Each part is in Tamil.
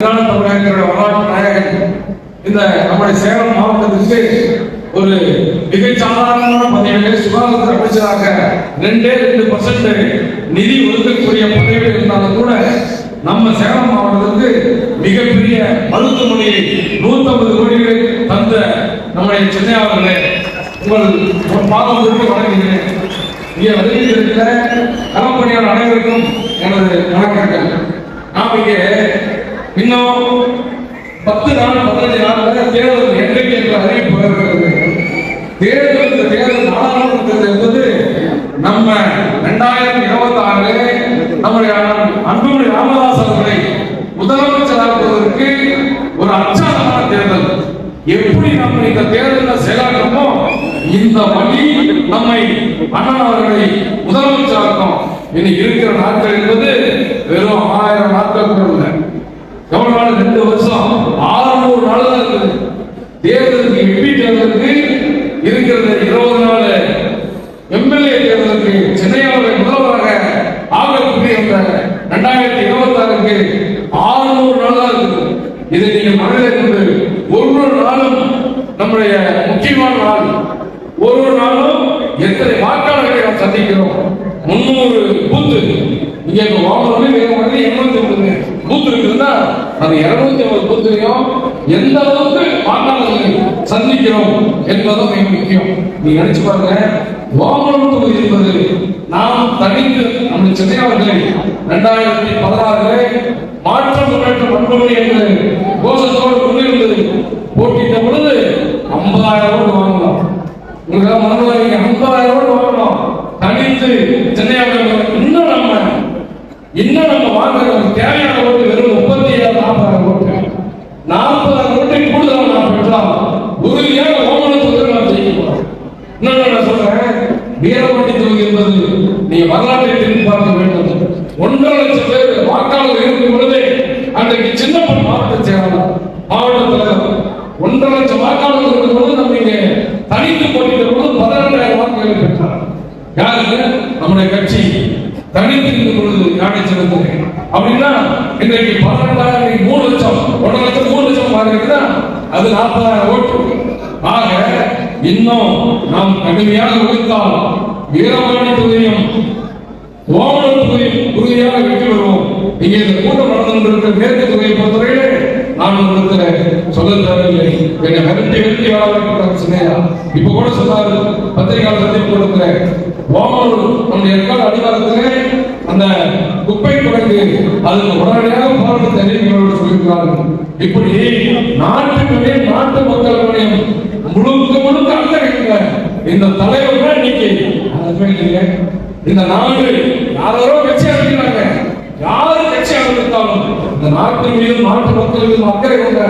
தமிழகத்தினுடைய வரலாற்று நாயகன் இந்த நம்முடைய சேலம் மாவட்டத்திற்கு ஒரு மிக சாதாரணமான பதவியிலே சுகாதார அமைச்சராக ரெண்டே ரெண்டு பர்சன்ட் நிதி ஒதுக்கக்கூடிய பதவியில் இருந்தாலும் கூட நம்ம சேலம் மாவட்டத்துக்கு மிகப்பெரிய மருத்துவமனையை நூத்தம்பது கோடிகளை தந்த நம்முடைய சென்னை அவர்களே உங்கள் பாதத்திற்கு வணங்குகிறேன். இங்கே வருகை இருக்கிற களப்பணியாளர் அனைவருக்கும் எனது வணக்கங்கள். நாம் இங்கே இன்னும் பத்து நாள் பதினஞ்சு நாள் வரை தேர்தல் என்றைக்கு என்ற அறிவிப்பு இருக்கிறது தேர்தல் இந்த தேர்தல் நாடாளுமன்றத்தில் என்பது நம்ம ரெண்டாயிரத்தி இருபத்தி ஆறு நம்முடைய அன்புமணி ராமதாஸ் அவர்களை முதலமைச்சராக்குவதற்கு ஒரு அச்சாரமான தேர்தல். எப்படி நம்ம இந்த தேர்தலில் செயலாற்றமோ இந்த வழி நம்மை அண்ணன் அவர்களை முதலமைச்சராக்கும். இனி இருக்கிற நாட்கள் என்பது வெறும் ஆயிரம் நாட்கள் கூட இல்லை. எவ்வளவு நாள் ரெண்டு வருஷம் ஆறுநூறு நாள் தான் இருக்குது. தேர்தலுக்கு எம்பி தேர்தலுக்கு இருக்கிறது இருபது நாள் எம்எல்ஏ தேர்தலுக்கு சென்னையாவை முதல்வராக ஆகக்கூடிய அந்த ரெண்டாயிரத்தி இருபத்தி ஆறுக்கு ஆறுநூறு நாள் தான் இருக்குது. இதை நீங்க மனதில் கொண்டு ஒரு ஒரு நாளும் நம்முடைய முக்கியமான நாள். ஒரு ஒரு நாளும் எத்தனை வாக்காளர்களை நாம் சந்திக்கிறோம்? முன்னூறு பூத்து. இங்கே இப்ப இருக்குதுன்னா அந்த இருநூத்தி ஐம்பது பூத்துலையும் எந்த அளவுக்கு வாக்காளர்களை சந்திக்கிறோம் என்பதும் மிக முக்கியம். நீ நினைச்சு பாருங்க வாமனம் தொகுதி என்பது நாம் தனித்து நம்ம சென்னையாளர்களை இரண்டாயிரத்தி ரெண்டாயிரத்தி பதினாறுல மாற்றம் முன்னேற்ற பண்புகள் என்று கோஷத்தோடு கொண்டிருந்தது போட்டியிட்ட பொழுது ஐம்பதாயிரம் ரூபாய் வாங்கலாம். உங்களுக்கு மனதில் ஐம்பதாயிரம் ரூபாய் வாங்கணும் தனித்து சென்னையாளர்கள் அவர்கள் இன்னும் நம்ம இன்னும் நம்ம வாங்குறது தேவையான ஓட்டு வெறும் முப்பத்தி ஏழு நாற்பதாயிரம் ஓட்டு நாற்பதாயிரம் ஓட்டை கூடுதலாக நாம் பெற்றலாம் உறுதியாக ஓமனத்துக்கு நாம் ஜெயிக்க போறோம் இன்னொன்று நான் சொல்றேன் என்பது நீ வரலாற்றை திரும்பி பார்க்க வேண்டும். ஒன்றரை லட்சம் பேர் வாக்காளர் இருக்கும் பொழுதே அன்றைக்கு சின்னப்பன் மாவட்ட செயலாளர் மாவட்ட தலைவர். ஒன்றரை லட்சம் வாக்காளர் இருக்கும் பொழுது நம்ம இங்கே தனித்து போட்டிட்ட பொழுது பதினெண்டாயிரம் வாக்குகள் பெற்றார். யாருக்கு நம்முடைய கட்சி தனித்து இருக்கும் பொழுது யானை சிறந்தது அப்படின்னா இன்றைக்கு பன்னெண்டாயிரம் மூணு லட்சம் ஒன்றரை லட்சம் மூணு லட்சம் பாருங்கன்னா அது நாற்பதாயிரம் ஓட்டு. ஆக இன்னும் நாம் கடுமையாக உழைத்தால் வீரமான தொகுதியும் ஓமன தொகுதியும் உறுதியாக வெற்றி பெறுவோம். இங்கே இந்த கூட்டம் நடந்து கொண்டிருக்கிற மேற்கு தொகுதியை பொறுத்தவரையிலே நான் உங்களுக்கு சொல்ல தேவையில்லை. என்னை மிரட்டி வெற்றி வாழ சொன்னையா. இப்ப கூட சொன்னாரு பத்திரிகையாளர் சந்திப்பு கொடுக்கிற ஓமனூர் நம்முடைய ஏற்காடு அடிவாரத்திலே அந்த குப்பை குறைந்து அதுக்கு உடனடியாக போராட்ட தெரிவிக்கிறோம் சொல்லியிருக்கிறார்கள். இப்படி நாட்டுக்கு நாட்டு மக்கள் இந்த தலைவர் இன்னைக்கு அதுவே இந்த நாடு யாரோ கட்சி ஆரம்பிக்கிறாங்க யாரு கட்சி ஆரம்பித்தாலும் இந்த நாட்டு மீது நாட்டு மக்கள் மீது அக்கறை கொண்ட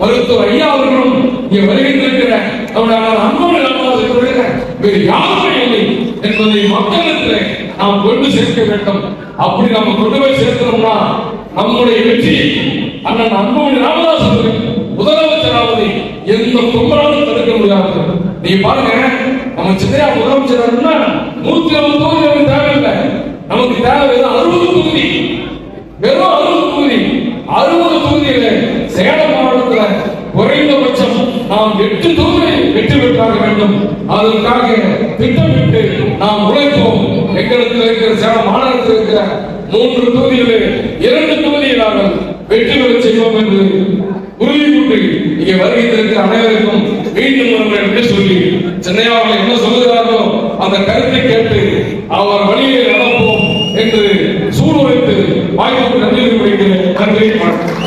மருத்துவர் ஐயா அவர்களும் இங்கே வருகின்றிருக்கிற நம்முடைய அன்புமணி ராமதாஸ் அவர்களே, வேறு யாருமே இல்லை என்பதை மக்களுக்கு நாம் கொண்டு சேர்க்க வேண்டும். அப்படி நம்ம கொண்டு போய் சேர்க்கிறோம்னா நம்முடைய வெற்றி அண்ணன் அன்புமணி ராமதாஸ் முதலமைச்சராவது எந்த கும்பலாலும் தடுக்க முடியாது. நீ பாருங்க நம்ம சின்னையா செய்தார்னா நூத்தி அறுபது தொகுதி நமக்கு தேவையில்லை நமக்கு தேவை வெறும் அறுபது தொகுதி. வெறும் அறுபது தொகுதி. அறுபது தொகுதியில சேலம் மாவட்டத்துல குறைந்தபட்சம் நாம் எட்டு தொகுதி வெற்றி பெற்றாக வேண்டும். அதற்காக திட்டமிட்டு நாம் உழைப்போம். எங்களுக்கு இருக்கிற சேலம் மாநகரத்தில் இருக்கிற மூன்று தொகுதியிலே இரண்டு தொகுதியில் நாங்கள் வெற்றி பெற செய்வோம் என்று உறுதி கொண்டு இங்கே வருகின்ற அனைவருக்கும் மீண்டும் ஒரு முறை சொல்லி சென்னையாவில் என்ன சொல்லுகிறார்களோ அந்த கருத்தை கேட்டு அவர் வழியை நடப்போம் என்று சூழ்நிலைத்து வாய்ப்பு நன்றி தெரிவிக்கிறேன் நன்றி வணக்கம்.